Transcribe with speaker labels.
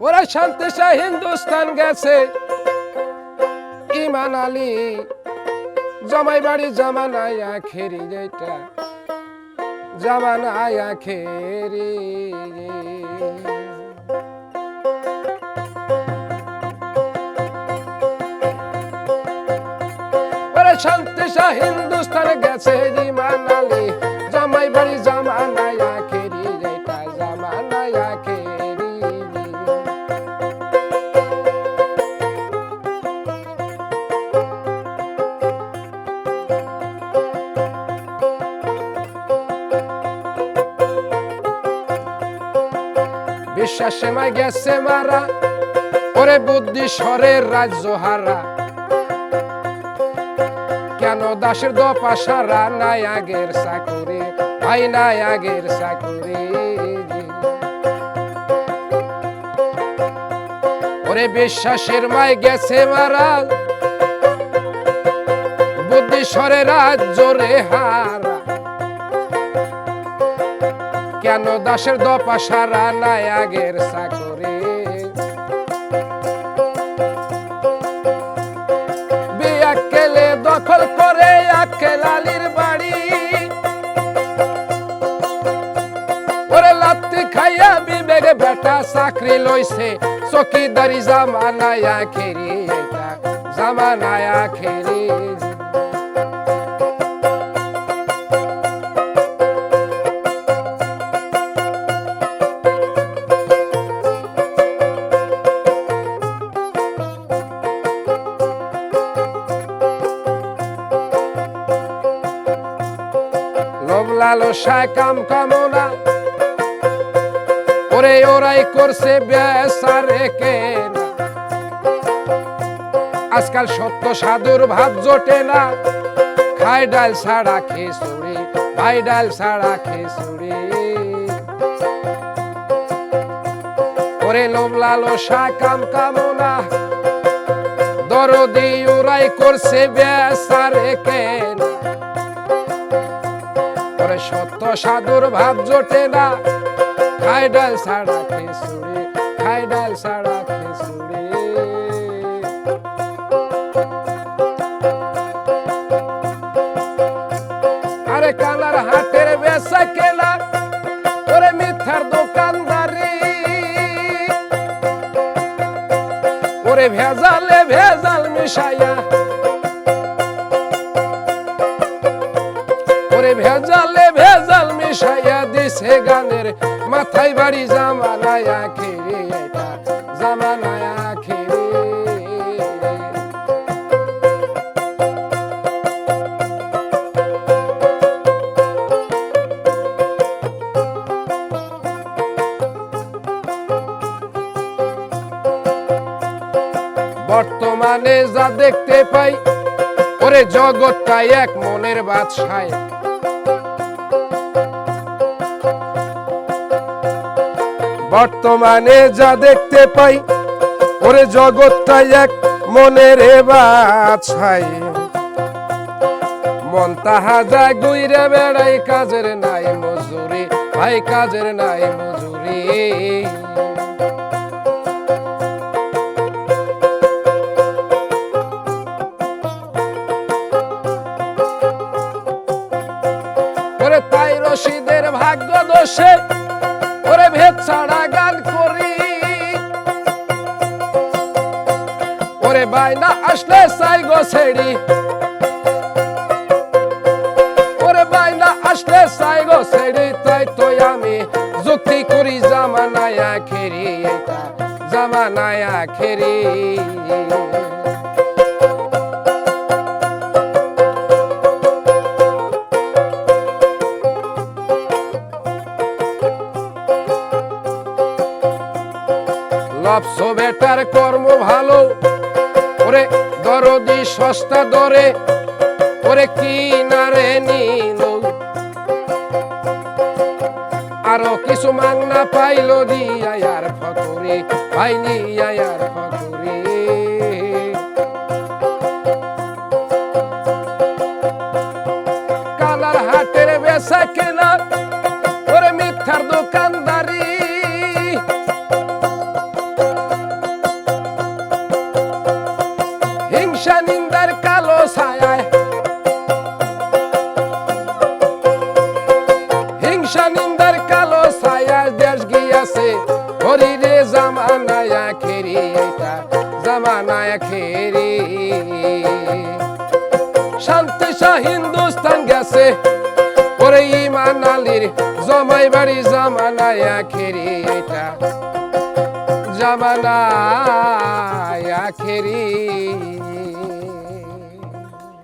Speaker 1: ওরা শান্তি শাহ হিন্দুস্তান গেছে। ইমান আলী জমাই বাড়ি জামানায় আখেরি যেটা, জামানায় আখেরি। ওরে শান্তি শাহ হিন্দুস্তান গেছে, ইমান আলী। বিশ্বাস সেমায় গেছে মারা, ওরে বুদ্ধি স্বরের রাজ্য হারা। কেন দাসের দপা সারা নাই আগের চাকুরি? ভাই নাই আগের চাকুরি। ওরে বিশ্বাসের মায় গেছে মারা, বুদ্ধি স্বরের রাজ্য রে হারা। কেন দাসের দপা সারা নাই আগের চাকরি বিয়াকেলে দখল করে আকেল আলীর বাড়ি। ওরে লাত্তি খাইয়া বিবেক বেটা লইছে, চকিদারি জামানায় আখেরি। লালসায় কাম কামনা ওরে ওরাই করছে বেসারে কেনা। আজকাল সত্য সাধুর ভাব জোটে না। খাই ডাল ছাড়া খিচুড়ি ভাই ডাল ছাড়া খিচুড়ি ওরে লোভ লালসা কাম কামনা দরদি ওরাই করছে বেসারে কেনা। ওরে সত্য সাধুর ভাব জোটে না। খাই ডাল ছাড়া খিচুড়ি খাই ডাল ছাড়া খিচুড়ি আরে কালার হাটের বেচা কেনা, ওরে মিথ্যার দোকানদারি। ওরে ভেজালে ভেজাল মিশাইয়া মিশাইয়া দিছে গানের, মাথায় বাড়ি জামানায় আখেরি এটা জামানায় আখেরি বর্তমানে যা দেখতে পাই, ওরে জগৎটাই এক মনের বাদশায়। বর্তমানে যা দেখতে পাই, ওরে জগৎটাই এক মনের বাছাই মন তাহা যায় গুইরে বেড়াই, কাজের নাই মজুরি, ভাই কাজের নাই মজুরি। তাই রশিদের ভাগ্য দোষে ওরে ভেদ ছাড়া গান করি। ওরে বাইনা আসলে সাই গো ছেড়ি। ওরে বাইনা আসলে সাই গো ছেড়ি, তাই তো আমি যুক্তি করি জামানায় এটা জামানায় আখেরি। লপস বেটার কর্ম ভালো। ওরে দরদি সস্তা দরে, ওরে কিনারে নিল। আরও কিছু মাংনা পাইলো দিয়া, আর পাইনি আয়ার ফকরি খেরি এটা জামানায়া খেরি শান্তি শাহ হিন্দুস্তান গেছে, ওরে ইমান আলীর জমাই বাড়ি জামানায়া খেরি এটা জামানায়া খেরি